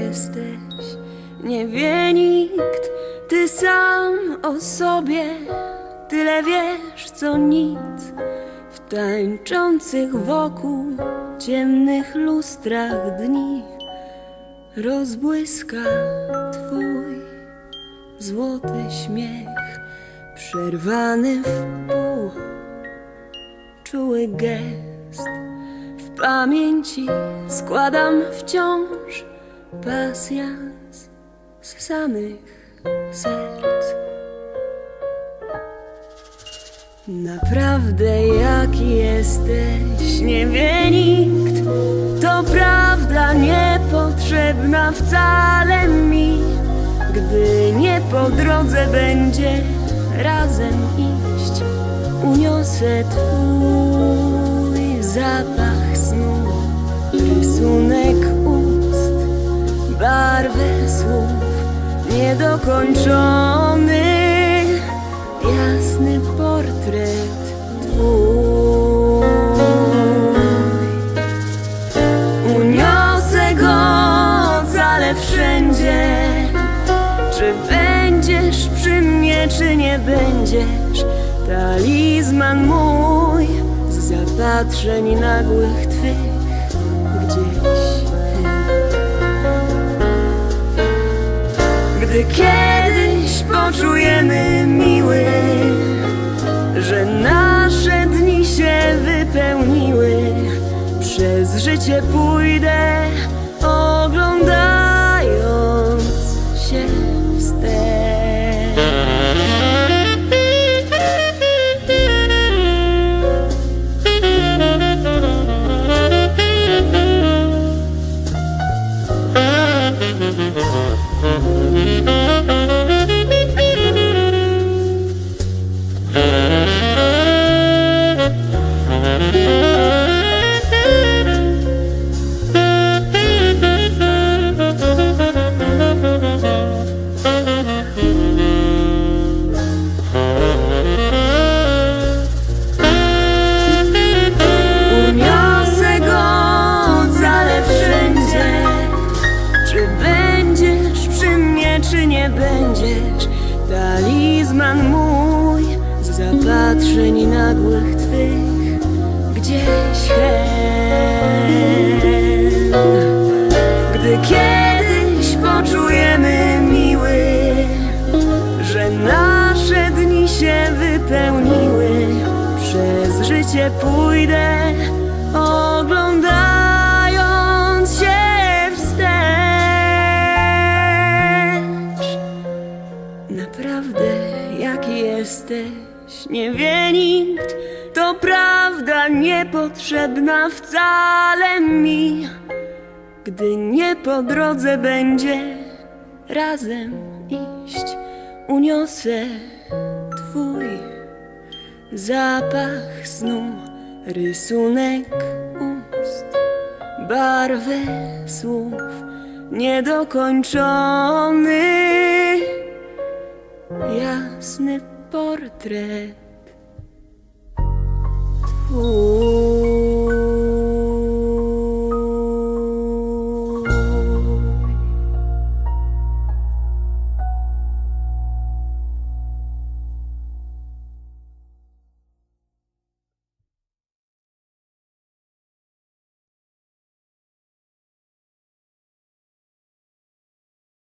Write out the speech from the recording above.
jesteś, nie wie nikt, ty sam o sobie tyle wiesz, co nic. W tańczących wokół ciemnych lustrach dni rozbłyska twój złoty śmiech, przerwany w pół, czuły gest. W pamięci składam wciąż pasjans z samych serc. Naprawdę jaki jesteś, nie wie nikt. To prawda niepotrzebna wcale mi, gdy nie po drodze będzie razem iść. Uniosę twój zapach snu, rysunek niedokończony, jasny portret twój. Uniosę go ocalę wszędzie. Czy będziesz przy mnie, czy nie będziesz? Talizman mój z zapatrzeń nagłych twych Gdy kiedyś poczujemy miły, że nasze dni się wypełniły, przez życie pójdę, czy nie będziesz? Talizman mój z zapatrzeń nagłych twych gdzieś hen. Gdy kiedyś poczujemy miły, że nasze dni się wypełniły, przez życie pójdę, Naprawdę, jaki jesteś, nie wie nikt. To prawda niepotrzebna wcale mi, gdy nie po drodze będzie razem iść. Uniosę Twój zapach snu, rysunek ust, barwę słów niedokończony, jasny portret Twój.